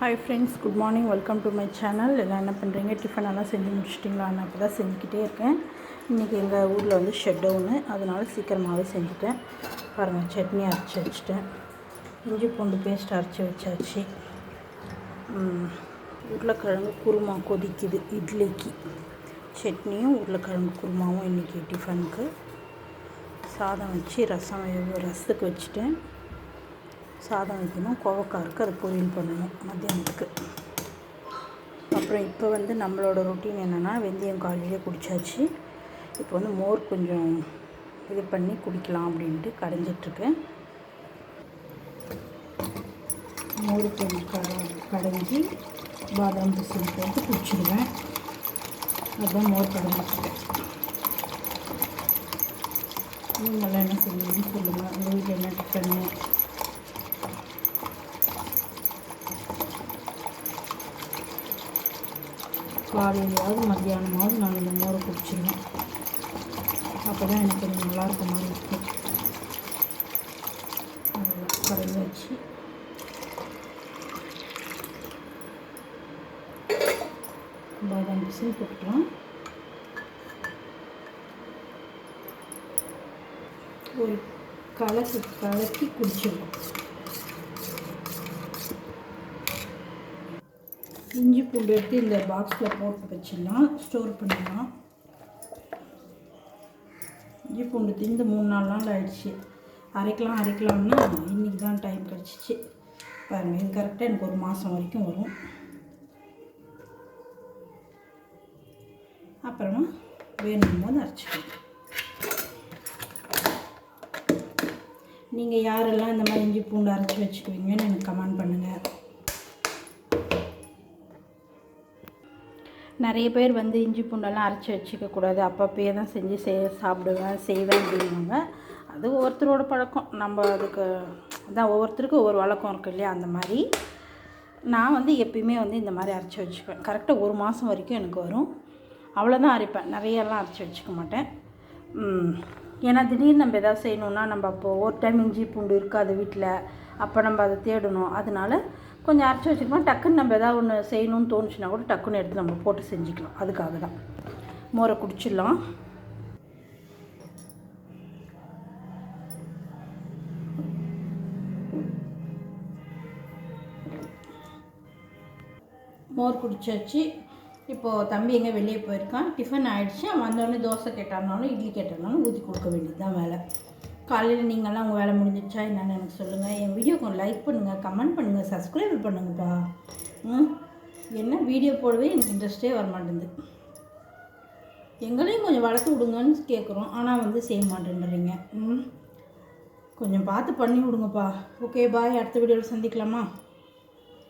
Hi friends good morning welcome to my channel எல்லாம் என்ன பண்ணுறீங்க டிஃபன் எல்லாம் செஞ்சு முடிச்சிட்டிங்களா? நான் இப்போ தான் செஞ்சுக்கிட்டே இருக்கேன். இன்றைக்கி எங்கள் ஊரில் வந்து ஷெட் டவுனு அதனால் சீக்கிரமாகவே செஞ்சுட்டேன். பாருங்கள் சட்னி அரைச்சி வச்சுட்டேன். இஞ்சி பூண்டு பேஸ்ட் அரைச்சி வச்சாச்சு. உருளைக்கிழங்கு குருமா கொதிக்குது இட்லிக்கு. சட்னியும் உருளைக்கிழங்கு குருமாவும் இன்றைக்கி டிஃபனுக்கு சாதம் வச்சு ரசம் ரசத்துக்கு வச்சுட்டேன். சாதம் வைக்கணும் கோவக்காய் இருக்குது அது பொரியல் பண்ணணும் மத்தியானத்துக்கு. அப்புறம் இப்போ வந்து நம்மளோட ரொட்டீன் என்னென்னா வெந்தயம் காலையிலே குடித்தாச்சு இப்போ வந்து மோர் கொஞ்சம் இது பண்ணி குடிக்கலாம் அப்படின்ட்டு கடைஞ்சிட்ருக்கேன். மோர் கொஞ்சம் கடைஞ்சி பாதாம் பிசின் போட்டு குடிச்சிடுவேன். அதுதான் மோர் கடைஞ்சிட்ருக்கேன். நீங்களாம் என்ன செய்வீங்கன்னு சொல்லுங்கள் உங்கள் வீட்டில் என்ன டிஃபன்னு காலையிலையாவது மத்தியானமாவது நான் இந்த மோரை குடிச்சிருவேன். அப்போ தான் எனக்கு கொஞ்சம் நல்லா இருக்க. மாதிரி இருக்கும் கடையில் வச்சு பாதாம் பிசின் போட்டுக்கலாம். ஒரு கலக்கு கலக்கி குடிச்சிடுவோம் இஞ்சி பூண்டு எடுத்து இந்த பாக்ஸில் போட்டு வச்சிடலாம். ஸ்டோர் பண்ணிடலாம். இஞ்சி பூண்டு திந்து மூணு நாலு நாள் ஆயிடுச்சு. அரைக்கலாம் அரைக்கலாம்னா இன்றைக்கி தான் டைம் கிடச்சிச்சு. பாருங்கள் இது கரெக்டாக எனக்கு ஒரு மாதம் வரைக்கும் வரும். அப்புறமா வேணும் போது அரைச்சிக்கலாம். நீங்கள் யாரெல்லாம் இந்த மாதிரி இஞ்சி பூண்டு அரைச்சி வச்சுக்குவீங்கன்னு எனக்கு கமெண்ட் பண்ணுங்கள் நிறைய பேர் வந்து இஞ்சி பூண்டெல்லாம் அரைச்சி வச்சுக்கக்கூடாது அப்பப்பயே தான் செஞ்சு செய் சாப்பிடுவேன் செய்வேன் அப்படின்வாங்க அது ஒவ்வொருத்தரோட பழக்கம். நம்ம அதுக்கு அதான் ஒவ்வொருத்தருக்கும் ஒவ்வொரு வழக்கம் இருக்கு இல்லையா அந்த மாதிரி. நான் வந்து எப்பயுமே வந்து இந்த மாதிரி அரைச்சி வச்சுக்குவேன் கரெக்டாக ஒரு மாதம் வரைக்கும் எனக்கு வரும். அவ்வளோதான் அரைப்பேன். நிறையெல்லாம் அரைச்சி வச்சுக்க மாட்டேன். ஏன்னா திடீர்னு நம்ம எதாவது செய்யணுன்னா நம்ம அப்போது ஒரு டைம் இஞ்சி பூண்டு இருக்காது வீட்டில் அப்போ நம்ம அதை தேடணும். அதனால கொஞ்சம் அரைச்சி வச்சுக்கணும் டக்குன்னு நம்ம எதாவது ஒன்று செய்யணும்னு தோணுச்சுன்னா கூட டக்குன்னு எடுத்து நம்ம போட்டு செஞ்சுக்கலாம். அதுக்காக தான். மோரை குடிச்சிடலாம். மோர் குடிச்சாச்சு இப்போது தம்பி எங்கே வெளியே போயிருக்கான். டிஃபன் ஆகிடுச்சு வந்தோடனே தோசை கேட்டானாலும் இட்லி கேட்டானாலும் ஊற்றி கொடுக்க வேண்டியது தான் வேலை. காலையில் நீங்கள்லாம் உங்கள் வேலை முடிஞ்சிடுச்சா என்னென்னு எனக்கு சொல்லுங்கள் என் வீடியோக்கு லைக் பண்ணுங்கள் கமெண்ட் பண்ணுங்கள் சப்ஸ்கிரைப் பண்ணுங்கப்பா. ம்? என்ன வீடியோ போடவே எனக்கு இன்ட்ரெஸ்டே வர மாட்டேங்குது எங்களையும் கொஞ்சம் வளர்த்து விடுங்கன்னு கேட்குறோம் ஆனால் வந்து செய்ய மாட்டேன்றீங்க. ம்? கொஞ்சம் பார்த்து பண்ணி விடுங்கப்பா. ஓகே பாய் அடுத்த வீடியோவில் சந்திக்கலாமா?